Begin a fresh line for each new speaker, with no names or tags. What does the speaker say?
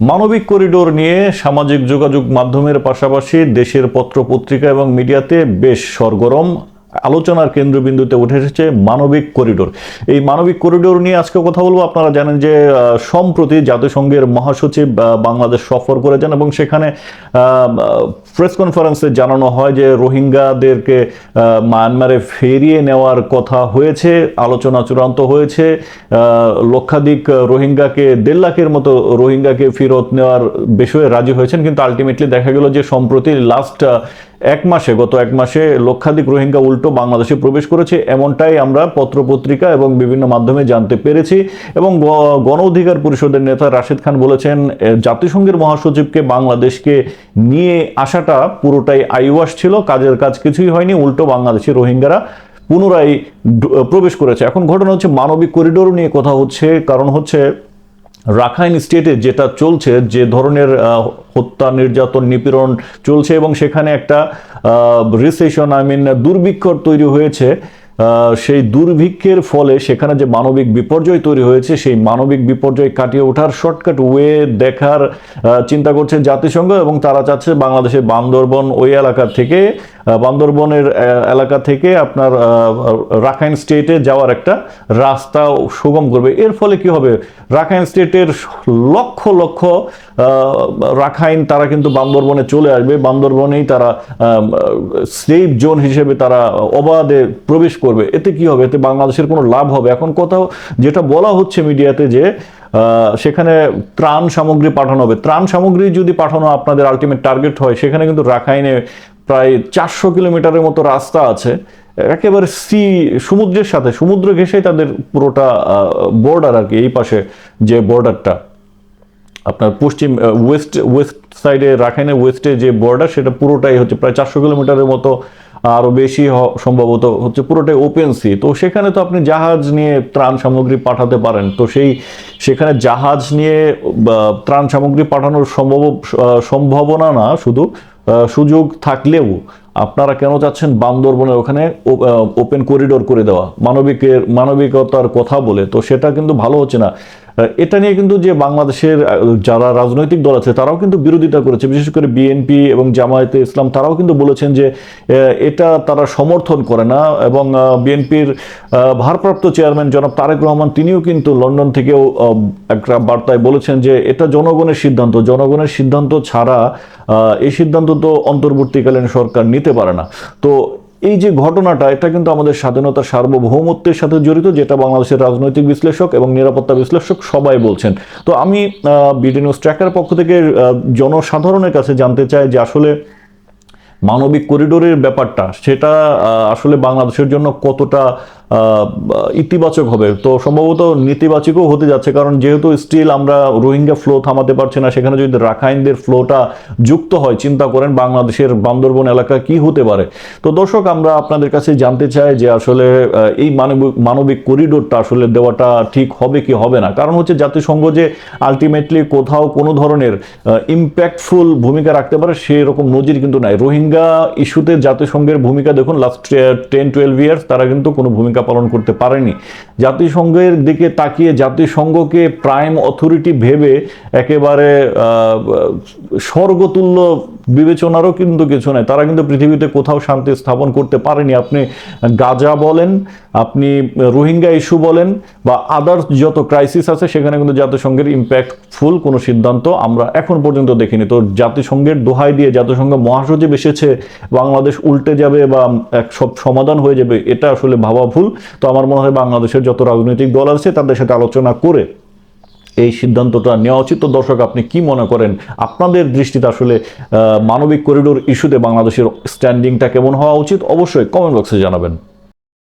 মানবিক করিডোর নিয়ে সামাজিক যোগাযোগ মাধ্যমের পাশাপাশি দেশের পত্র পত্রিকা এবং মিডিয়াতে বেশ সরগরম আলোচনার কেন্দ্রবিন্দুতে উঠে এসেছে মানবিক করিডোর। এই মানবিক করিডোর নিয়ে আজকে কথা বলব। আপনারা জানেন যে সম্প্রতি জাতিসংঘের মহাসচিব বাংলাদেশ সফর করেছেন এবং সেখানে প্রেস কনফারেন্সে জানানো হয় যে রোহিঙ্গাদেরকে মায়ানমারে ফিরিয়ে নেওয়ার কথা হয়েছে, আলোচনা চূড়ান্ত হয়েছে। লক্ষাধিক রোহিঙ্গাকে, দেড় লাখের মতো রোহিঙ্গাকে ফেরত নেওয়ার বিষয়ে রাজি হয়েছেন। কিন্তু আলটিমেটলি দেখা গেল যে সম্প্রতি লাস্ট এক মাসে, গত এক মাসে লক্ষাধিক রোহিঙ্গা উল্টো বাংলাদেশে প্রবেশ করেছে। এমনটাই আমরা পত্রপত্রিকা এবং বিভিন্ন মাধ্যমে জানতে পেরেছি। এবং গণ অধিকার পরিষদের নেতা রাশেদ খান বলেছেন জাতিসংঘের মহাসচিবকে বাংলাদেশকে নিয়ে আসাটা পুরোটাই আইওয়াস ছিল, কাজের কাজ কিছুই হয়নি, উল্টো বাংলাদেশি রোহিঙ্গারা পুনরায় প্রবেশ করেছে। এখন ঘটনা হচ্ছে মানবিক করিডোর নিয়ে কথা হচ্ছে, কারণ হচ্ছে রাখাইন স্টেটে যেটা চলছে, যে ধরনের হত্যা, নির্যাতন, নিপীড়ন চলছে এবং সেখানে একটা রিসেশন আই মিন দুর্ভিক্ষর তৈরি হয়েছে। সেই দুর্ভিক্ষের ফলে সেখানে যে মানবিক বিপর্যয় তৈরি হয়েছে, সেই মানবিক বিপর্যয় কাটিয়ে ওঠার শর্টকাট ওয়ে দেখার চিন্তা করছে জাতিসংঘ এবং তারা চাচ্ছে বাংলাদেশের বান্দরবন ওই এলাকার থেকে বান্দরবনের এলাকা থেকে আপনার রাখাইন স্টেটে যাওয়ার একটা রাস্তা সুগম করবে। এর ফলে কি হবে? রাখাইন স্টেটের লক্ষ লক্ষ রাখাইন তারা কিন্তু বান্দরবনে চলে আসবে। বান্দরবনেই তারা সেফ জোন হিসেবে তারা অবাধে প্রবেশ করবে। এতে কি হবে? এতে বাংলাদেশের কোনো লাভ হবে? এখন কোথাও যেটা বলা হচ্ছে মিডিয়াতে যে সেখানে ত্রাণ সামগ্রী পাঠানো হবে। ত্রাণ সামগ্রী যদি পাঠানো আপনাদের আলটিমেট টার্গেট হয়, সেখানে কিন্তু রাখাইনে প্রায় চারশো কিলোমিটারের মতো রাস্তা আছে। একেবারে সি, সমুদ্রের সাথে, সমুদ্র ঘেঁষেই তাদের পুরোটা বর্ডার আর কি, এই পাশে যে বর্ডারটা আপনার পশ্চিম ওয়েস্ট ওয়েস্ট সাইডে রাখাইনের ওয়েস্টে যে বর্ডার সেটা পুরোটাই হচ্ছে প্রায় চারশো কিলোমিটারের মতো আরও বেশি সম্ভবত হচ্ছে পুরোটাই ওপেন সি তো সেখানে তো আপনি জাহাজ নিয়ে ত্রাণ সামগ্রী পাঠাতে পারেন। তো সেই, সেখানে জাহাজ নিয়ে ত্রাণ সামগ্রী পাঠানোর সম্ভব সম্ভাবনা না শুধু। সুযোগ থাকলেও আপনারা কেন চাচ্ছেন বান্দরবনের ওখানে? ওপেন করিডোর করে দেওয়া। মানবিকের, মানবিকতার কথা বলে। তো সেটা কিন্তু ভালো হচ্ছে না। এটা নিয়ে কিন্তু যে বাংলাদেশের যারা রাজনৈতিক দল আছে, তারাও কিন্তু বিরোধিতা করেছে। বিশেষ করে বিএনপি এবং জামায়াতে ইসলাম, তারাও কিন্তু বলেছেন যে এটা তারা সমর্থন করে না এবং বিএনপির ভারপ্রাপ্ত চেয়ারম্যান জনাব তারেক রহমান, তিনিও কিন্তু লন্ডন থেকেও একটা বার্তায় বলেছেন যে, এটা জনগণের সিদ্ধান্ত। জনগণের সিদ্ধান্ত ছাড়া এই সিদ্ধান্ত তো অন্তর্বর্তীকালীন সরকার নিতে পারে না। তো এই যে ঘটনাটা, এটা কিন্তু আমাদের স্বাধীনতা সার্বভৌমত্বের সাথে জড়িত, যেটা বাংলাদেশের রাজনৈতিক বিশ্লেষক এবং নিরাপত্তা বিশ্লেষক সবাই বলছেন। তো আমি বিডি নিউজ ট্র্যাকার পক্ষ থেকে জনসাধারণের কাছে জানতে চাই যে আসলে মানবিক করিডোরের ব্যাপারটা, সেটা আসলে বাংলাদেশের জন্য কতটা ইতিবাচক হবে। তো সম্ভবত নেতিবাচকও হতে যাচ্ছে, কারণ যেহেতু স্টিল আমরা রোহিঙ্গা ফ্লো থামাতে পারছি না, সেখানে যদি রাখাইনদের ফ্লোটা যুক্ত হয়, চিন্তা করেন বাংলাদেশের বান্দরবন এলাকা কি হতে পারে। তো দর্শক, আমরা আপনাদের কাছে জানতে চাই যে আসলে এই মানবিক মানবিক করিডোরটা আসলে দেওয়াটা ঠিক হবে কি হবে না? কারণ হচ্ছে জাতিসংঘ যে আলটিমেটলি কোথাও কোনো ধরনের ইম্প্যাক্টফুল ভূমিকা রাখতে পারে, সেরকম নজির কিন্তু নাই। রোহিঙ্গা ইস্যুতে জাতিসংঘের ভূমিকা দেখুন লাস্ট টেন টুয়েলভ ইয়ার্স তারা কিন্তু কোনো ভূমিকা পালন করতে পারেনি। জাতিসংঘের দিকে তাকিয়ে জাতিসংঘকে প্রাইম অথরিটি ভেবে একেবারে স্বর্গতুল্য বিবেচনারও কিন্তু কিছু নাই। তারা কিন্তু পৃথিবীতে কোথাও শান্তি স্থাপন করতে পারেনি। আপনি গাজা বলেন, আপনি রোহিঙ্গা ইস্যু বলেন, বা আদার্স যত ক্রাইসিস আছে, সেখানে কিন্তু জাতিসংঘের ইম্প্যাক্টফুল কোনো সিদ্ধান্ত আমরা এখন পর্যন্ত দেখিনি। তো জাতিসংঘের দোহাই দিয়ে জাতিসংঘ মহাসচিব এসেছে, বাংলাদেশ উল্টে যাবে বা এক সব সমাধান হয়ে যাবে, এটা আসলে ভাবা ভুল। তো আমার মনে হয় বাংলাদেশের যত রাজনৈতিক দল আছে, তাদের সাথে আলোচনা করে এই সিদ্ধান্তটা নেওয়া উচিত। তো দর্শক, আপনি কি মনে করেন, আপনাদের দৃষ্টিতে আসলে মানবিক করিডোর ইস্যুতে বাংলাদেশের স্ট্যান্ডিংটা কেমন হওয়া উচিত? অবশ্যই কমেন্ট বক্সে জানাবেন।